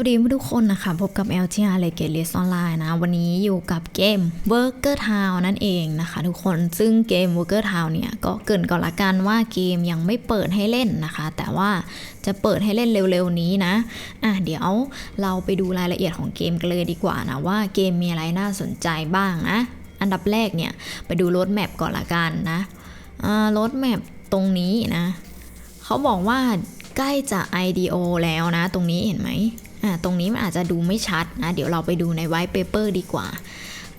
วัสดีทุกคนนะคะ พบกับ LTR เลยเกตเลสออนไลน์นะ วันนี้อยู่กับเกม Worker Town นั่นเองนะคะ ทุกคนซึ่งเกม Worker Town เนี่ย ก็เกินก่อนละกันว่าเกมยังไม่เปิดให้เล่นนะคะ แต่ว่าจะเปิดให้เล่นเร็วๆนี้นะ อะเดี๋ยวเราไปดูรายละเอียดของเกมกันเลยดีกว่านะว่าเกมมีอะไรน่าสนใจบ้างนะ อันดับแรกเนี่ย ไปดูรถแมปก่อนละกันนะรถแมปตรงนี้นะเขาบอกว่าใกล้จะ IDO แล้วนะ ตรงนี้เห็นไหม ตรงนี้มันอาจจะดูไม่ชัดนะ เดี๋ยวเราไปดูใน white paper ดีกว่า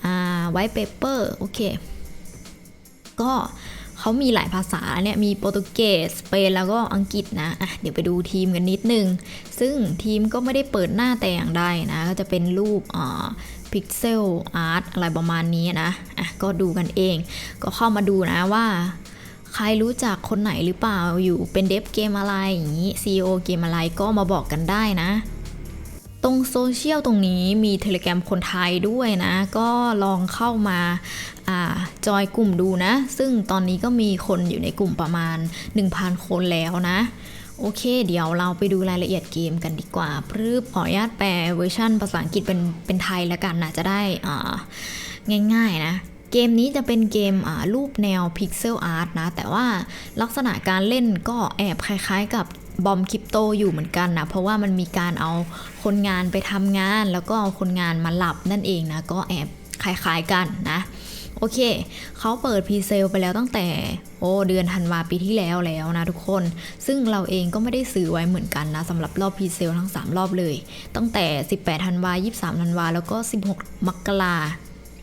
อ่า white paper โอเค ก็เขามีหลายภาษาเนี่ย มีโปรตุเกส สเปน แล้วก็อังกฤษนะะเดี๋ยวไปดูทีมกันนิดนึง ซึ่งทีมก็ไม่ได้เปิดหน้าแต่อย่างใดนะ ก็จะเป็นรูปพิกเซลอาร์ตอะไรประมาณนี้นะะก็ดูกันเอง ก็เข้ามาดูนะว่า ใครรู้จักคนไหนหรือเปล่าอยู่เป็นเดฟเกมอะไรอย่างนี้ CEO เกมอะไรก็มาบอกกันได้นะ ตรงโซเชียลตรงนี้มีเทเล gram คนไทยด้วยนะ ก็ลองเข้ามาจอยกลุ่มดูนะ ซึ่งตอนนี้ก็มีคนอยู่ในกลุ่มประมาณ 1,000 คนแล้วนะ โอเค เดี๋ยวเราไปดูรายละเอียดเกมกันดีกว่าพรืบขออนุญาตแปลเวอร์ชันภาษาอังกฤษเป็นเป็นไทยแล้วกันนะ จะได้ง่ายๆนะเกมนี้จะเป็นเกมรูปแนวพิกเซลอาร์ตนะ แต่ว่าลักษณะการเล่นก็แอบคล้ายๆกับ บอมคริปโตอยู่เหมือนกันนะเพราะว่ามันมีการเอาคนงานไปทำงาน แล้วก็เอาคนงานมาหลับนั่นเองนะก็แอบคล้ายๆกันนะโอเค เขาเปิดพรีเซลไปแล้วตั้งแต่ โอ้เดือนธันวาปีที่แล้วแล้วนะทุกคน ซึ่งเราเองก็ไม่ได้ซื้อไว้เหมือนกันนะสำหรับรอบพรีเซลทั้ง 3 รอบเลย ตั้งแต่ 18ธันวา23ธันวาแล้วก็ 16 มกรา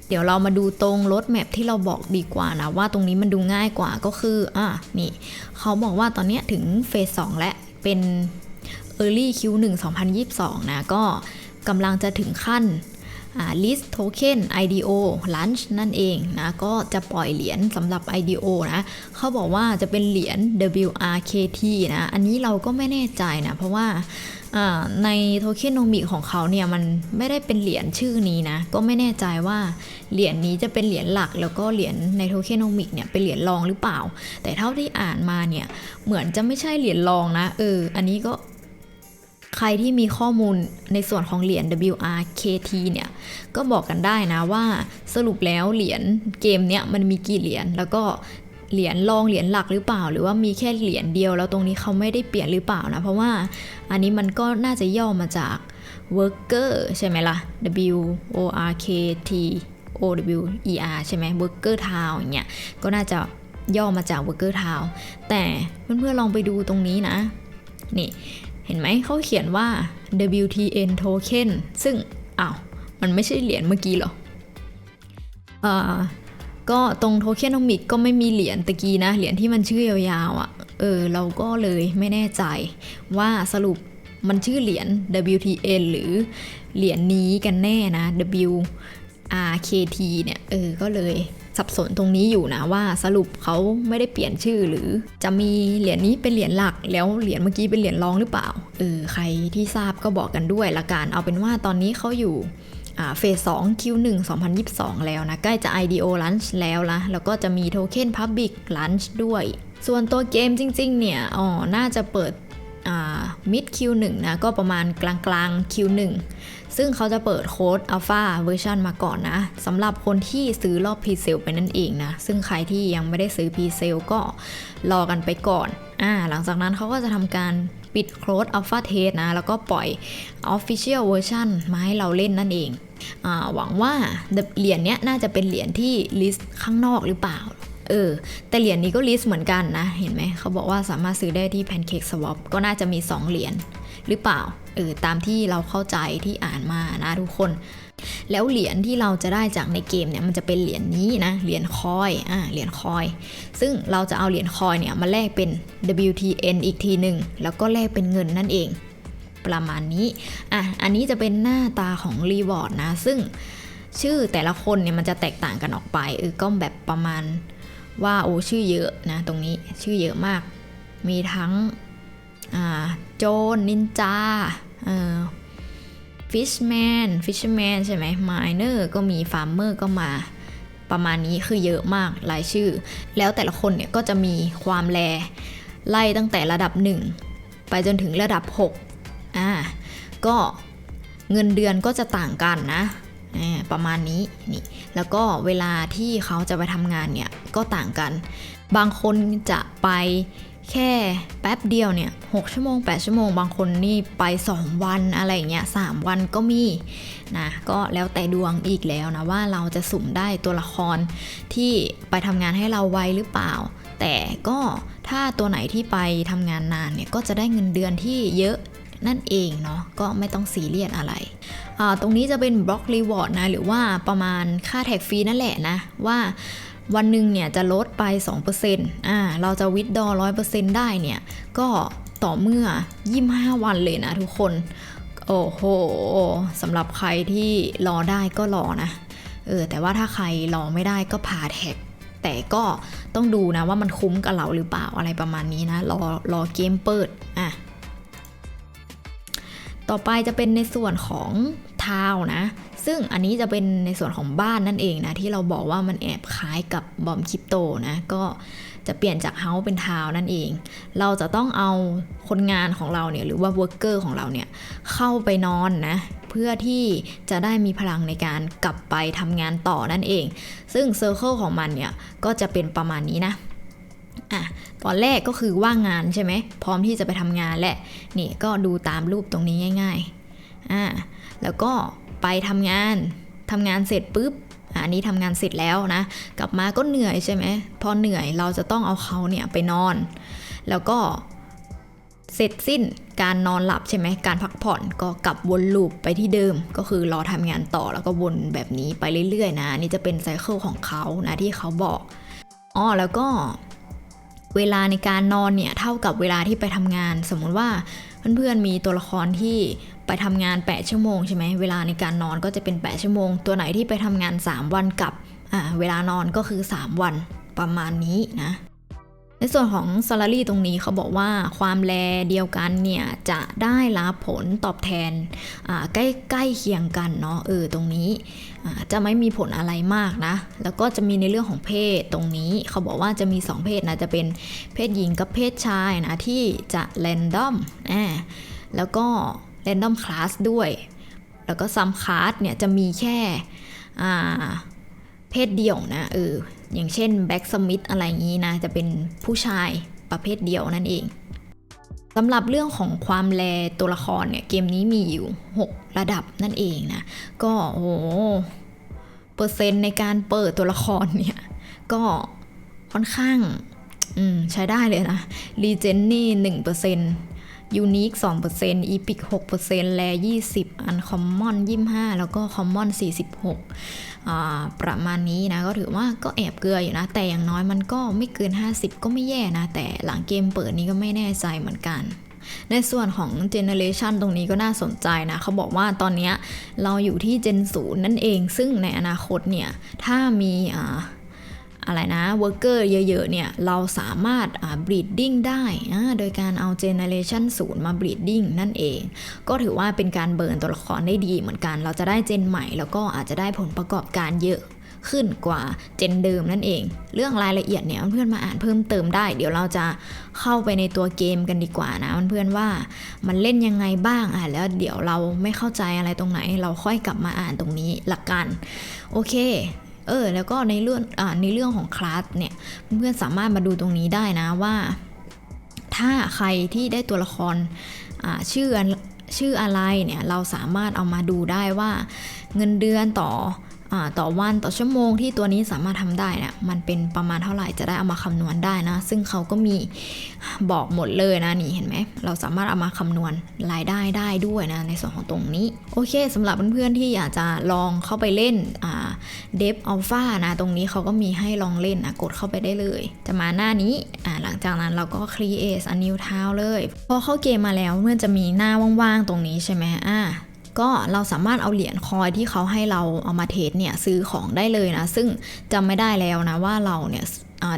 เดี๋ยวเรามาดูตรงรถแมพที่เราบอกดีกว่านะ ว่าตรงนี้มันดูง่ายกว่าก็คือ อะนี่ เขาบอกว่าตอนนี้ถึงเฟส2และ เป็น Early Q1 2022 นะ ก็กำลังจะถึงขั้น list token IDO launch นั่นเองนะ ก็จะปล่อยเหรียญสำหรับ IDO นะ เขาบอกว่าจะเป็นเหรียญ WRKT นะ อันนี้เราก็ไม่แน่ใจนะ เพราะว่า ในโทเค็นโนมิของเขาเนี่ยมันไม่ได้เป็นเหรียญชื่อนี้นะ ก็ไม่แน่ใจว่าเหรียญนี้จะเป็นเหรียญหลัก แล้วก็เหรียญในโทเค็นโนมิเนี่ยเป็นเหรียญรองหรือเปล่า แต่เท่าที่อ่านมาเนี่ยเหมือนจะไม่ใช่เหรียญรองนะเอออันนี้ก็ใครที่มีข้อมูลในส่วนของเหรียญ WRKT เนี่ย ก็บอกกันได้นะว่าสรุปแล้วเหรียญเกมเนี้ยมันมีกี่เหรียญแล้วก็ เหรียญรองเหรียญหลักหรือเปล่า หรือว่ามีแค่เหรียญเดียว แล้วตรงนี้เขาไม่ได้เปลี่ยนหรือเปล่านะ เพราะว่าอันนี้มันก็น่าจะย่อมาจาก worker ใช่ไหมล่ะ W O R K T O W E R ใช่ไหม worker town อย่างเงี้ยก็น่าจะย่อมาจาก worker town แต่เพื่อนๆลองไปดูตรงนี้นะ นี่เห็นไหมเขาเขียนว่า WTN token ซึ่งอ้าวมันไม่ใช่เหรียญเมื่อกี้หรออ ก็ตรงโทเค็นโนมิกก็ไม่มีเหรียญตะกี้นะ เหรียญที่มันชื่อยาวๆอะ่ะ เออ เราก็เลยไม่แน่ใจว่าสรุปมันชื่อเหรียญ WTN หรือเหรียญนี้กันแน่นะ WRKT เนี่ย เออ ก็เลยสับสนตรงนี้อยู่นะว่าสรุปเขาไม่ได้เปลี่ยนชื่อหรือจะมีเหรียญนี้เป็นเหรียญหลัก แล้วเหรียญเมื่อกี้เป็นเหรียญรองหรือเปล่า เออ ใครที่ทราบก็บอกกันด้วยละกัน เอาเป็นว่าตอนนี้เขาอยู่ เฟส2 Q1 2022แล้วนะ ใกล้จะ IDO Launch แล้วนะแล้วก็จะมีโทเค็น Public Launch ด้วย ส่วนตัวเกมจริง ๆ เนี่ย อ๋อ น่าจะเปิดมิด Q1 นะ ก็ประมาณกลางกลาง Q1 ซึ่งเขาจะเปิดโค้ด Alpha เวอร์ชันมาก่อนนะสำหรับคนที่ซื้อรอบพรีเซลไปนั่นเองนะ ซึ่งใครที่ยังไม่ได้ซื้อพรีเซลก็รอกันไปก่อนอ่าหลังจากนั้นเขาก็จะทำการปิดโค้ด Alpha Test นะ แล้วก็ปล่อย Official Version มาให้เราเล่นนั่นเอง หวังว่าเหรียญเนี้ยน่าจะเป็นเหรียญที่ลิสต์ข้างนอกหรือเปล่า เออ แต่เหรียญนี้ก็ลิสต์เหมือนกันนะ เห็นไหม เขาบอกว่าสามารถซื้อได้ที่ Pancake Swap ก็น่าจะมี 2 เหรียญหรือเปล่า เออ ตามที่เราเข้าใจที่อ่านมานะทุกคน แล้วเหรียญที่เราจะได้จากในเกมเนี่ยมันจะเป็นเหรียญนี้นะ เหรียญคอย อ่า เหรียญคอย ซึ่งเราจะเอาเหรียญคอยเนี่ยมาแลกเป็น WTN อีกทีหนึ่งแล้วก็แลกเป็นเงินนั่นเอง ประมาณนี้อะอันนี้จะเป็นหน้าตาของรีวอร์ดนะ ซึ่งชื่อแต่ละคนเนี่ยมันจะแตกต่างกันออกไปเออก็แบบประมาณว่าโอ้ชื่อเยอะนะ ตรงนี้ชื่อเยอะมาก มีทั้งโจนนินจาฟิชแมนฟิชแมนใช่ไหมมายเนอร์ก็มีฟาร์มเมอร์ก็มาประมาณนี้คือเยอะมากหลายชื่อ แล้วแต่ละคนเนี่ยก็จะมีความแรไล่ตั้งแต่ระดับ 1 ไปจนถึงระดับ 6 อ่าก็เงินเดือนก็จะต่างกันนะประมาณนี้นี่แล้วก็เวลาที่เขาจะไปทำงานเนี่ยก็ต่างกัน บางคนจะไปแค่แป๊บเดียวเนี่ย6ชั่วโมง 8 ชั่วโมง บางคนนี่ไป 2 วันอะไรเงี้ย3วันก็มีนะก็แล้วแต่ดวงอีกแล้วนะว่าเราจะสุ่มได้ตัวละครที่ไปทำงานให้เราไวหรือเปล่า แต่ก็ถ้าตัวไหนที่ไปทำงานนานเนี่ยก็จะได้เงินเดือนที่เยอะ นั่นเองเนาะก็ไม่ต้องซีเรียสอะไร ตรงนี้จะเป็นบล็อกรีวอร์ดนะหรือว่าประมาณค่าแท็กฟรีนั่นแหละนะว่าวันหนึ่งเนี่ยจะลดไป 2%อ่าเราจะวิดดอ100%ได้เนี่ย ก็ต่อเมื่อ 25 วันเลยนะทุกคน โอ้โหสำหรับใครที่รอได้ก็รอนะ เออ แต่ว่าถ้าใครรอไม่ได้ก็ผ่าแท็ก แต่ก็ต้องดูนะว่ามันคุ้มกับเราหรือเปล่าอะไรประมาณนี้นะ รอรอเกมเปิด อะ ต่อไปจะเป็นในส่วนของทาวนะ ซึ่งอันนี้จะเป็นในส่วนของบ้านนั่นเองนะ ที่เราบอกว่ามันแอบคล้ายกับบอมคริปโตนะ ก็จะเปลี่ยนจากเฮาส์เป็นทาวน์นั่นเอง เราจะต้องเอาคนงานของเราเนี่ยหรือว่าเวิร์กเกอร์ของเราเนี่ยเข้าไปนอนนะ เพื่อที่จะได้มีพลังในการกลับไปทำงานต่อนั่นเอง ซึ่งเซอร์เคิลของมันเนี่ยก็จะเป็นประมาณนี้นะ อะตอนแรกก็คือว่างงานใช่ไหมพร้อมที่จะไปทำงานแหละนี่ก็ดูตามรูปตรงนี้ง่ายๆอ่าแล้วก็ไปทำงานทำงานเสร็จปุ๊บอันนี้ทำงานเสร็จแล้วนะ กลับมาก็เหนื่อยใช่ไหมพอเหนื่อยเราจะต้องเอาเขาเนี่ยไปนอน แล้วก็เสร็จสิ้นการนอนหลับใช่ไหมการพักผ่อนก็กลับวนลูปไปที่เดิม ก็คือรอทำงานต่อแล้วก็วนแบบนี้ไปเรื่อยๆนะนี่จะเป็นไซเคิลของเขานะที่เขาบอกอ๋อแล้วก็ เวลาในการนอนเนี่ยเท่ากับเวลาที่ไปทำงาน สมมุติว่าเพื่อนๆมีตัวละครที่ไปทำงาน 8 ชั่วโมงใช่ไหมเวลาในการนอนก็จะเป็น 8 ชั่วโมง ตัวไหนที่ไปทำงาน 3 วันกับอ่าเวลานอนก็คือ 3 วันประมาณนี้นะ ในส่วนของ salary ตรงนี้เขาบอกว่าความแลเดียวกันเนี่ย จะได้รับผลตอบแทนใกล้ใกล้เคียงกันเนาะเออตรงนี้จะไม่มีผลอะไรมากนะ แล้วก็จะมีในเรื่องของเพศตรงนี้ เขาบอกว่าจะมี 2 เพศนะ จะเป็นเพศหญิงกับเพศชายนะ ที่จะ random อ่าแล้วก็ random class ด้วย แล้วก็ some class เนี่ยจะมีแค่เพศเดียวนะเออ อย่างเช่นแบ็กสมิธอะไรอย่างนี้นะ จะเป็นผู้ชายประเภทเดียวนั่นเองสำหรับเรื่องของความแลตัวละครเนี่ย เกมนี้มีอยู่ 6 ระดับนั่นเองนะ ก็โอ้โหเปอร์เซ็นต์ในการเปิดตัวละครเนี่ย ก็ค่อนข้างอืมใช้ได้เลยนะรีเจนนี่1%ยูนิค2%อีพิก6%แล 20อันคอมมอน25 แล้วก็คอมมอน46อ่าประมาณนี้นะ ก็ถือว่าก็แอบเกลืออยู่นะ แต่อย่างน้อยมันก็ไม่เกิน 50 ก็ไม่แย่นะ แต่หลังเกมเปิดนี้ก็ไม่แน่ใจเหมือนกันในส่วนของเจเนเรชันตรงนี้ก็น่าสนใจนะ เขาบอกว่าตอนนี้เราอยู่ที่เจนศูนย์นั่นเอง ซึ่งในอนาคตเนี่ย ถ้ามีอ่า อะไรนะเวิร์เกอร์เยอะๆเนี่ยเราสามารถบรีดดิ้งได้โดยการเอาเจเนเรชันศูนย์มาบรีดดิ้งนั่นเอง ก็ถือว่าเป็นการเบิร์นตัวละครได้ดีเหมือนกัน เราจะได้เจนใหม่แล้วก็อาจจะได้ผลประกอบการเยอะขึ้นกว่าเจนเดิมนั่นเอง เรื่องรายละเอียดเนี่ยเพื่อนมาอ่านเพิ่มเติมได้ เดี๋ยวเราจะเข้าไปในตัวเกมกันดีกว่านะเพื่อนว่ามันเล่นยังไงบ้างอะแล้วเดี๋ยวเราไม่เข้าใจอะไรตรงไหน เราค่อยกลับมาอ่านตรงนี้ละกันโอเค เออแล้วก็ในเรื่องอในเรื่องของคลาสเนี่ยเพื่อนสามารถมาดูตรงนี้ได้นะว่า ถ้าใครที่ได้ตัวละครชื่ออชื่ออะไรเนี่ยเราสามารถเอามาดูได้ว่าเงินเดือนต่ออต่อวันต่อชั่วโมงที่ตัวนี้สามารถทำได้เนี่ยมันเป็นประมาณเท่าไหร่จะได้เอามาคำนวณได้นะ ซึ่งเขาก็มีบอกหมดเลยนะนี่เห็นไหมเราสามารถเอามาคำนวณรายได้ได้ด้วยนะในส่วนของตรงนี้ โอเคสำหรับเพื่อนๆที่อยากจะลองเข้าไปเล่น เดฟอัลฟานะ ตรงนี้เขาก็มีให้ลองเล่นนะกดเข้าไปได้เลย จะมาหน้านี้อ่าหลังจากนั้นเราก็ create a new town เลย พอเข้าเกมมาแล้วเมื่อจะมีหน้าว่างๆตรงนี้ใช่ไหมอ่าก็เราสามารถเอาเหรียญคอยที่เขาให้เราเอามาเทรดเนี่ยซื้อของได้เลยนะ ซึ่งจำไม่ได้แล้วนะว่าเราเนี่ย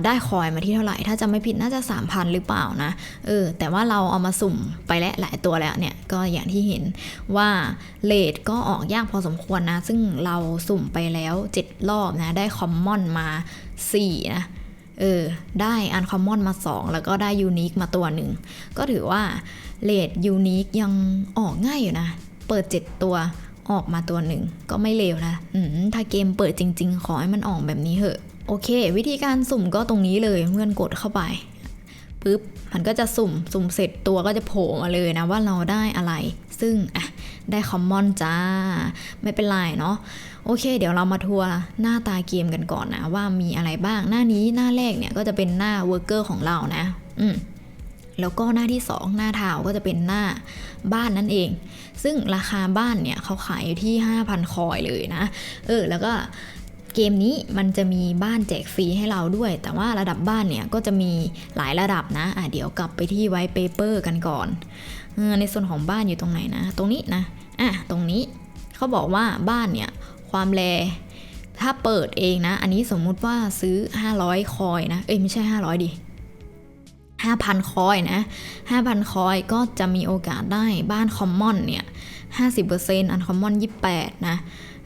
ได้คอยมาที่เท่าไหร่ ถ้าจำไม่ผิดน่าจะ3,000 หรือเปล่านะ เออ แต่ว่าเราเอามาสุ่มไปแล้วหลายตัวแล้วเนี่ย ก็อย่างที่เห็นว่าเลทก็ออกยากพอสมควรนะ ซึ่งเราสุ่มไปแล้ว 7 รอบนะ ได้คอมมอนมา 4 นะ เออ ได้อันคอมมอนมา 2 แล้วก็ได้ยูนิคมาตัวหนึ่ง ก็ถือว่าเลทยูนิคยังออกง่ายอยู่นะ เปิด 7 ตัวออกมาตัวหนึ่งก็ไม่เลวนะ ถ้าเกมเปิดจริง ๆ ขอให้มันออกแบบนี้เหอะ โอเค วิธีการสุ่มก็ตรงนี้เลยเพื่อนกดเข้าไปปุ๊บมันก็จะสุ่มสุ่มเสร็จตัวก็จะโผล่มาเลยนะว่าเราได้อะไร ซึ่งอะได้คอมมอนจ้า ไม่เป็นไรเนาะโอเค เดี๋ยวเรามาทัวร์หน้าตาเกมกันก่อนนะ ว่ามีอะไรบ้างหน้านี้หน้าแรกเนี่ยก็จะเป็นหน้าเวิร์กเกอร์ของเรานะ อืมแล้วก็หน้าที่ 2 หน้าทาวก็จะเป็นหน้าบ้านนั่นเอง ซึ่งราคาบ้านเนี่ยเขาขายอยู่ที่ 5,000 คอยเลยนะ เออ แล้วก็ เกมนี้มันจะมีบ้านแจกฟรีให้เราด้วย แต่ว่าระดับบ้านเนี่ยก็จะมีหลายระดับนะอะเดี๋ยวกลับไปที่ไวท์เปเปอร์กันก่อนเออในส่วนของบ้านอยู่ตรงไหนนะ ตรงนี้นะอะตรงนี้เขาบอกว่าบ้านเนี่ยความแรถ้าเปิดเองนะ อันนี้สมมุติว่าซื้อ 500 คอยนะ เอ้ยไม่ใช่ 500 ดิ 5,000 คอยนะ 5,000 คอยก็จะมีโอกาสได้บ้านคอมมอนเนี่ย 50%อันคอมมอน 28 นะ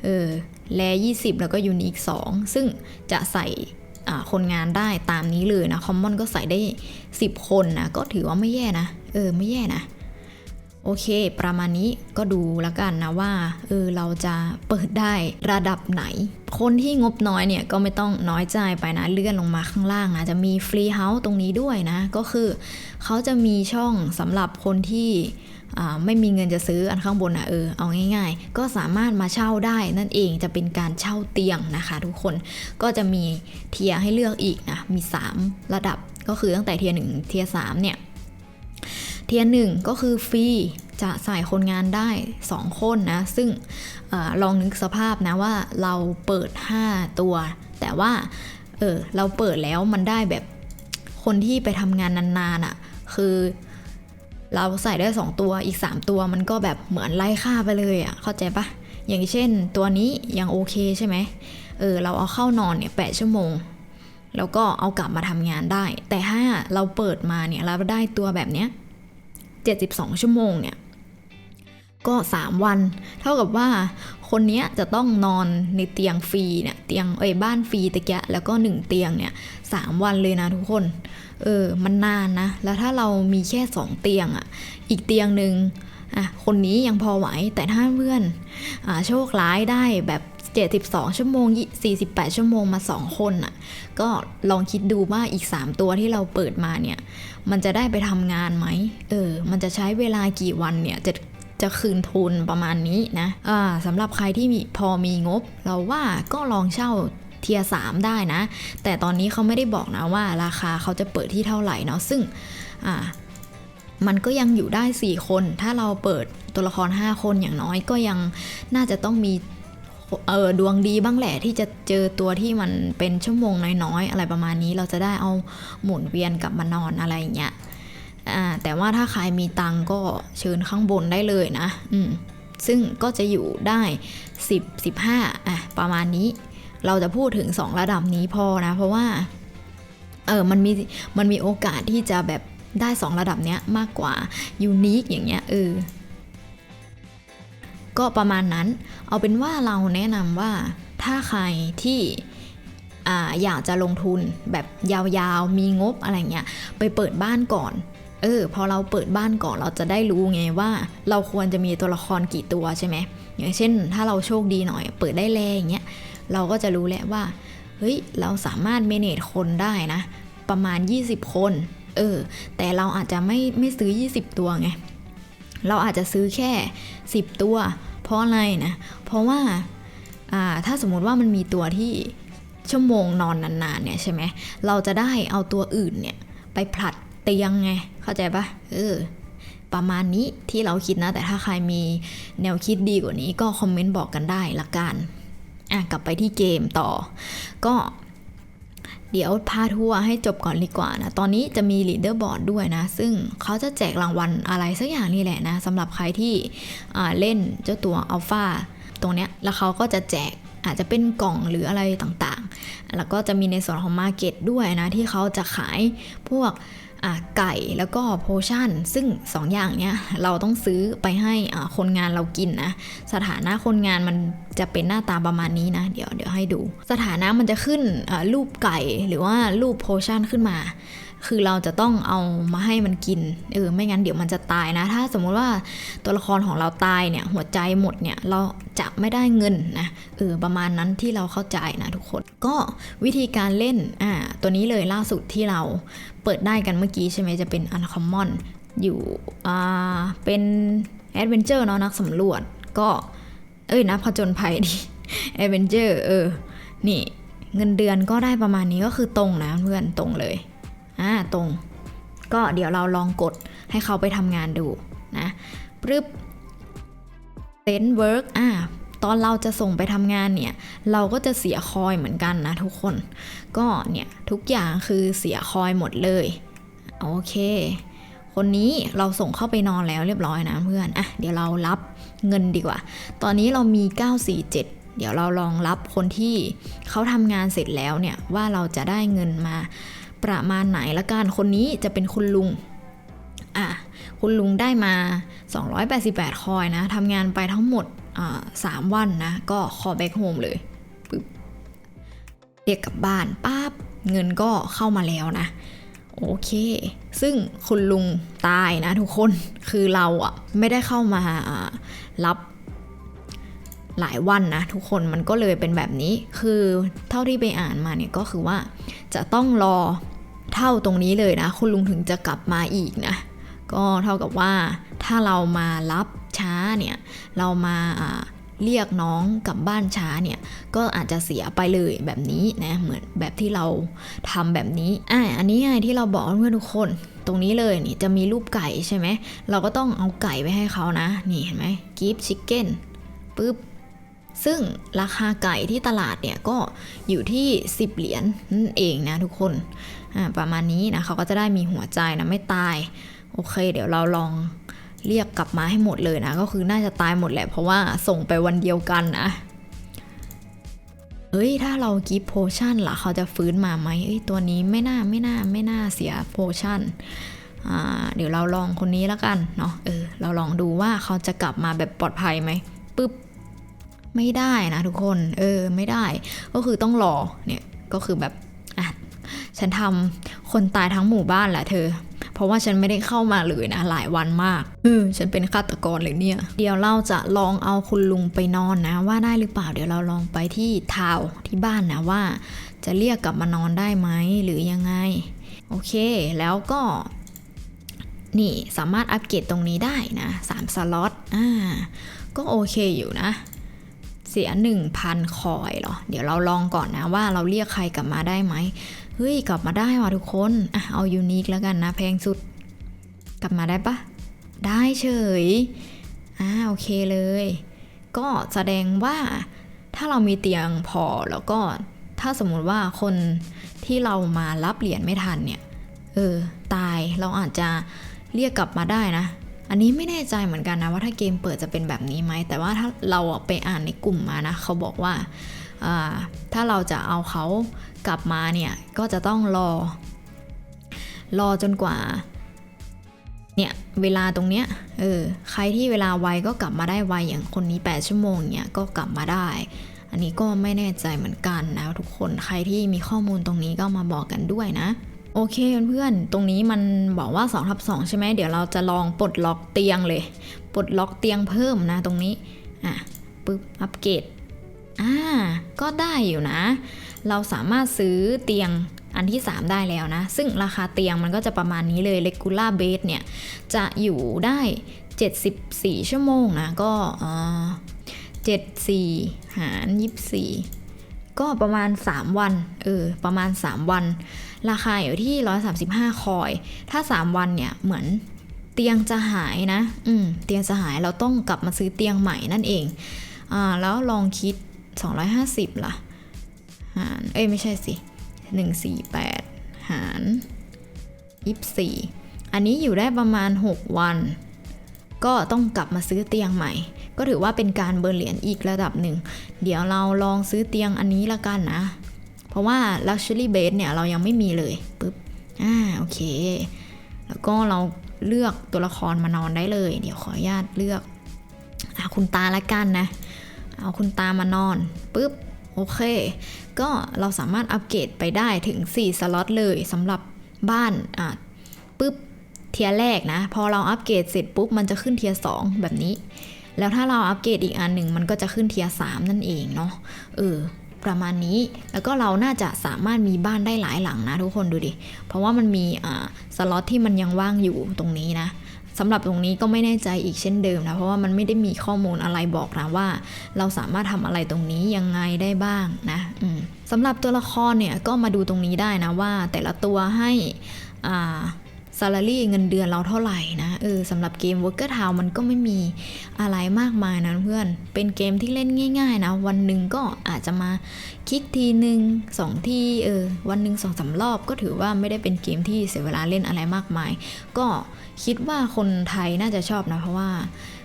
เออ แล20 แล้วก็ยูนิค2ซึ่งจะใส่คนงานได้ตามนี้เลยนะคอมมอนก็ใส่ได้ 10 คนนะ ก็ถือว่าไม่แย่นะ เออ ไม่แย่นะ โอเค ประมาณนี้ก็ดูแล้วกันนะว่าเออเราจะเปิดได้ระดับไหน คนที่งบน้อยเนี่ยก็ไม่ต้องน้อยใจไปนะเลื่อนลงมาข้างล่างนะจะมีฟรีเฮาส์ตรงนี้ด้วยนะ ก็คือเขาจะมีช่องสำหรับคนที่ไม่มีเงินจะซื้ออันข้างบนนะเออเอาง่าย ๆ ก็สามารถมาเช่าได้นั่นเองจะเป็นการเช่าเตียงนะคะ ทุกคนก็จะมีเทียให้เลือกอีกนะมี 3 ระดับก็คือตั้งแต่เทียร์หนึ่งเทียร์สามเนี่ย เทียร์หนึ่งก็คือฟรีจะใส่คนงานได้ 2 คนนะ ซึ่งอลองนึกสภาพนะว่าเราเปิด 5 ตัว แต่ว่าเออเราเปิดแล้วมันได้แบบคนที่ไปทำงานนานๆอะ่ะ คือเราใส่ได้ 2 ตัวอีก 3 ตัวมันก็แบบเหมือนไล่ค่าไปเลยอะ่ะ เข้าใจปะอย่างเช่นตัวนี้ยังโอเคใช่ไหมเออเราเอาเข้านอนเนี่ยแชั่วโมง แล้วก็เอากลับมาทำงานได้ แต่ถ้าเราเปิดมาเนี่ยเราได้ตัวแบบเนี้ย 72 ชั่วโมงเนี่ย ก็ 3 วัน เท่ากับว่าคนนี้จะต้องนอนในเตียงฟรีเนี่ย เตียงเอ้ยบ้านฟรีตะแกะแล้วก็ 1 เตียงเนี่ยสวันเลยนะทุกคน เออ มันนานนะ แล้วถ้าเรามีแค่ 2 เตียงอะ่ะ อีกเตียงหนึ่งอะ คนนี้ยังพอไหว แต่ถ้าเพื่อน อ่า โชคร้ายได้แบบ 72 ชั่วโมง 48 ชั่วโมงมา 2 คนอะ ก็ลองคิดดูว่าอีก 3 ตัวที่เราเปิดมาเนี่ย มันจะได้ไปทำงานไหม เออ มันจะใช้เวลากี่วันเนี่ย จะจะคืนทุนประมาณนี้นะ อ่าสำหรับใครที่มีพอมีงบ เราว่าก็ลองเช่าเทียสามได้นะ แต่ตอนนี้เขาไม่ได้บอกนะว่าราคาเขาจะเปิดที่เท่าไหร่เนาะ ซึ่ง อ่ามันก็ยังอยู่ได้ 4 คน ถ้าเราเปิดตัวละคร 5 คนอย่างน้อยก็ยังน่าจะต้องมี เออดวงดีบ้างแหละที่จะเจอตัวที่มันเป็นชั่วโมงน้อยๆ อะไรประมาณนี้เราจะได้เอาหมุนเวียนกลับมานอนอะไรอย่างเงี้ยแต่ว่าถ้าใครมีตังก็เชิญข้างบนได้เลยนะ อืมซึ่งก็จะอยู่ได้ 10 15อะประมาณนี้ เราจะพูดถึง 2 ระดับนี้พอนะ เพราะว่า เออมันมีมันมีโอกาสที่จะแบบได้ 2 ระดับเนี้ยมากกว่ายูนิคอย่างเงี้ยเออ ก็ประมาณนั้น เอาเป็นว่าเราแนะนำว่าถ้าใครที่ออยากจะลงทุนแบบยาวๆ มีงบอะไรเงี้ย ไปเปิดบ้านก่อน เออ พอเราเปิดบ้านก่อนเราจะได้รู้ไงว่า เราควรจะมีตัวละครกี่ตัวใช่ไหม อย่างเช่น ถ้าเราโชคดีหน่อยเปิดได้แรงอย่างเงี้ย เราก็จะรู้แหละว่า เฮ้ย เราสามารถเมเนจคนได้นะ ประมาณ 20 คน เออ แต่เราอาจจะไม่ไม่ซื้อ 20 ตัวไง เราอาจจะซื้อแค่ 10 ตัว เพราะอะไรนะ เพราะว่าถ้าสมมติว่ามันมีตัวที่ชั่วโมงนอนนานๆเนี่ยใช่ไหมเราจะได้เอาตัวอื่นเนี่ยไปผลัดเตียงไง เข้าใจปะเออประมาณนี้ที่เราคิดนะ แต่ถ้าใครมีแนวคิดดีกว่านี้ก็คอมเมนต์บอกกันได้ละกันอะกลับไปที่เกมต่อ ก็ เดี๋ยวพาทัวร์ให้จบก่อนดีกว่านะ ตอนนี้จะมีลีดเดอร์บอร์ดด้วยนะ ซึ่งเขาจะแจกรางวัลอะไรสักอย่างนี่แหละนะสำหรับใครที่เล่นเจ้าตัวอัลฟาตรงเนี้ย แล้วเขาก็จะแจก อาจจะเป็นกล่องหรืออะไรต่างๆ แล้วก็จะมีในส่วนของมาร์เก็ตด้วยนะ ที่เขาจะขายพวกไก่แล้วก็โพชั่น ซึ่ง2ออย่างเนี้ยเราต้องซื้อไปให้คนงานเรากินนะ สถานะคนงานมันจะเป็นหน้าตาประมาณนี้นะ เดี๋ยวเดี๋ยวให้ดู สถานะมันจะขึ้นรูปไก่หรือว่ารูปโพชั่นขึ้นมา คือเราจะต้องเอามาให้มันกินเออไม่งั้นเดี๋ยวมันจะตายนะ ถ้าสมมุติว่าตัวละครของเราตายเนี่ยหัวใจหมดเนี่ยเราจะไม่ได้เงินนะเออประมาณนั้นที่เราเข้าใจนะทุกคน ก็วิธีการเล่นอ่าตัวนี้เลยล่าสุดที่เราเปิดได้กันเมื่อกี้ใช่ไหมจะเป็น Uncommon อยู่อ่าเป็นแอดเวนเจอร์เนาะนักสำรวจก็เอ้ยนะผจญภัยดิแอดเวนเจอร์เออนี่เงินเดือนก็ได้ประมาณนี้ก็คือตรงนะเพื่อนตรงเลย อ่าตรง ก็เดี๋ยวเราลองกดให้เขาไปทำงานดูนะปึ๊บเซนเวิร์กอ่าตอนเราจะส่งไปทำงานเนี่ย เราก็จะเสียคอยเหมือนกันนะทุกคน ก็เนี่ย ทุกอย่างคือเสียคอยหมดเลย โอเค คนนี้เราส่งเข้าไปนอนแล้วเรียบร้อยนะเพื่อน อะ เดี๋ยวเรารับเงินดีกว่า ตอนนี้เรามี 947 เดี๋ยวเราลองรับคนที่เขาทำงานเสร็จแล้วเนี่ย ว่าเราจะได้เงินมา ประมาณไหนละกันคนนี้จะเป็นคุณลุงอะคุณลุงได้มา 288 คอยนะทำงานไปทั้งหมดอ่าสามวันนะ ก็ขอแบ็กโฮมเลยปึ๊บเรียกกลับบ้านปั๊บเงินก็เข้ามาแล้วนะ โอเค ซึ่งคุณลุงตายนะทุกคนคือเราอะไม่ได้เข้ามารับหลายวันนะทุกคนมันก็เลยเป็นแบบนี้คือเท่าที่ไปอ่านมาเนี่ยก็คือว่าจะต้องรอ เท่าตรงนี้เลยนะ คุณลุงถึงจะกลับมาอีกนะ ก็เท่ากับว่าถ้าเรามารับช้าเนี่ยเรามาเรียกน้องกลับบ้านช้าเนี่ยก็อาจจะเสียไปเลยแบบนี้นะเหมือนแบบที่เราทำแบบนี้อ่าอันนี้ไงที่เราบอกเพื่อนทุกคนตรงนี้เลยนี่จะมีรูปไก่ใช่ไหมเราก็ต้องเอาไก่ไปให้เขานะ นี่เห็นไหมกิฟชิคเก้นปึ๊บ ซึ่งราคาไก่ที่ตลาดเนี่ยก็อยู่ที่ 10 เหรียญนั่นเองนะทุกคนประมาณนี้นะเขาก็จะได้มีหัวใจนะไม่ตาย โอเค เดี๋ยวเราลองเรียกกลับมาให้หมดเลยนะ ก็คือน่าจะตายหมดแหละ เพราะว่าส่งไปวันเดียวกันนะเอ้ยถ้าเรากิฟโพชั่นล่ะเขาจะฟื้นมาไหมเอ้ยตัวนี้ไม่น่าไม่น่าไม่น่าเสียโพชั่นเดี๋ยวเราลองคนนี้แล้วกันเนาะเออเราลองดูว่าเขาจะกลับมาแบบปลอดภัยไหมปึ๊บ ไม่ได้นะทุกคน เออไม่ได้ ก็คือต้องรอเนี่ยก็คือแบบอะฉันทำคนตายทั้งหมู่บ้านแหละเธอ เพราะว่าฉันไม่ได้เข้ามาเลยนะหลายวันมากเออฉันเป็นฆาตกรเลยเนี่ย เดี๋ยวเราจะลองเอาคุณลุงไปนอนนะ ว่าได้หรือเปล่าเดี๋ยวเราลองไปที่ทาวที่บ้านนะว่า จะเรียกกลับมานอนได้ไหมหรือยังไง โอเค แล้วก็นี่สามารถอัปเกรดตรงนี้ได้นะสามสล็อต อ่า ก็โอเคอยู่นะ เสีย 1,000 คอยหรอ เดี๋ยวเราลองก่อนนะว่าเราเรียกใครกลับมาได้ไหม เฮ้ย กลับมาได้ว่ะทุกคนอะเอายูนิคแล้วกันนะแพงสุด กลับมาได้ปะ ได้เฉย อ่าโอเคเลย ก็แสดงว่าถ้าเรามีเตียงพอแล้วก็ถ้าสมมุติว่าคนที่เรามารับเหรียญไม่ทันเนี่ย เออ ตายเราอาจจะเรียกกลับมาได้นะ อันนี้ไม่แน่ใจเหมือนกันนะว่าถ้าเกมเปิดจะเป็นแบบนี้ไหม แต่ว่าถ้าเราไปอ่านในกลุ่มมานะ เขาบอกว่าอ่าถ้าเราจะเอาเขากลับมาเนี่ย ก็จะต้องรอ รอจนกว่า เนี่ย เวลาตรงเนี้ย เออ ใครที่เวลาไวก็กลับมาได้ไวอย่างคนนี้ 8 ชั่วโมงเนี่ยก็กลับมาได้ อันนี้ก็ไม่แน่ใจเหมือนกันนะทุกคน ใครที่มีข้อมูลตรงนี้ก็มาบอกกันด้วยนะ โอเคเพื่อนๆ ตรงนี้มันบอกว่า2ทับ2ใช่ไหมเดี๋ยวเราจะลองปลดล็อกเตียงเลย ปลดล็อกเตียงเพิ่มนะตรงนี้ อะปึ๊บ อัปเกรด อ่า ก็ได้อยู่นะ เราสามารถซื้อเตียงอันที่ 3 ได้แล้วนะ ซึ่งราคาเตียงมันก็จะประมาณนี้เลย regular bed เนี่ย จะอยู่ได้ 74 ชั่วโมงนะ ก็เอ่อ74 หาร 24 ก็ประมาณ 3 วัน เออ ประมาณ 3 วัน ราคาอยู่ที่ 135 คอย ถ้า 3 วันเนี่ยเหมือนเตียงจะหายนะ อืม เตียงจะหายเราต้องกลับมาซื้อเตียงใหม่นั่นเอง อ่า แล้วลองคิด 250 ล่ะ หาร เอ้ย ไม่ใช่สิ 148 หาร 24 อันนี้อยู่ได้ประมาณ 6 วัน ก็ต้องกลับมาซื้อเตียงใหม่ ก็ถือว่าเป็นการเบิร์นเหรียญอีกระดับหนึ่ง เดี๋ยวเราลองซื้อเตียงอันนี้ละกันนะ เพราะว่า Luxury Bed เนี่ยเรายังไม่มีเลยปึ๊บอ่าโอเค แล้วก็เราเลือกตัวละครมานอนได้เลย เดี๋ยวขออนุญาตเลือกอะคุณตาละกันนะ เอาคุณตามานอนปึ๊บโอเค ก็เราสามารถอัปเกรดไปได้ถึง 4 สล็อตเลยสำหรับบ้านอะปุ๊บเทียแรกนะ พอเราอัปเกรดเสร็จปุ๊บมันจะขึ้นเทียสองแบบนี้ แล้วถ้าเราอัปเกรดอีกอันหนึ่งมันก็จะขึ้นเทียสามนั่นเองเนาะเออ ประมาณนี้ แล้วก็เราน่าจะสามารถมีบ้านได้หลายหลังนะทุกคนดูดิ เพราะว่ามันมีอ่าสล็อตที่มันยังว่างอยู่ตรงนี้นะสำหรับตรงนี้ก็ไม่แน่ใจอีกเช่นเดิมนะ เพราะว่ามันไม่ได้มีข้อมูลอะไรบอกนะว่า เราสามารถทำอะไรตรงนี้ยังไงได้บ้างนะอืมสำหรับตัวละครเนี่ยก็มาดูตรงนี้ได้นะว่าแต่ละตัวให้อ่า ซา l ารีเงินเดือนเราเท่าไหร่นะเออสำหรับเกม Worker Town มันก็ไม่มีอะไรมากมายนะเพื่อน เป็นเกมที่เล่นง่ายๆนะวันหนึ่งก็อาจจะมาคลิกทีหนึ่งสองทีเออวันหนึ่งสองสามรอบก็ถือว่าไม่ได้เป็นเกมที่เสียเวลาเล่นอะไรมากมาย ก็คิดว่าคนไทยน่าจะชอบนะเพราะว่า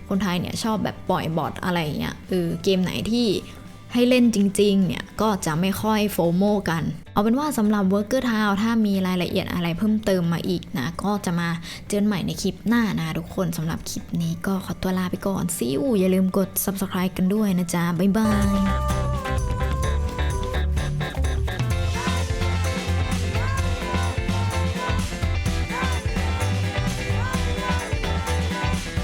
คนไทยเนี่ยชอบแบบปล่อยบอทอะไรอย่างเงี้ยเออเกมไหนที่ ให้เล่นจริงๆ เนี่ย ก็จะไม่ค่อยโฟโมกัน เอาเป็นว่าสำหรับ Worker Town ถ้ามีรายละเอียดอะไรเพิ่มเติมมาอีกนะ ก็จะมาเจอใหม่ในคลิปหน้านะทุกคนสำหรับคลิปนี้ก็ขอตัวลาไปก่อนซิวอย่าลืมกด subscribe กันด้วยนะจ๊ะ บ๊ายบาย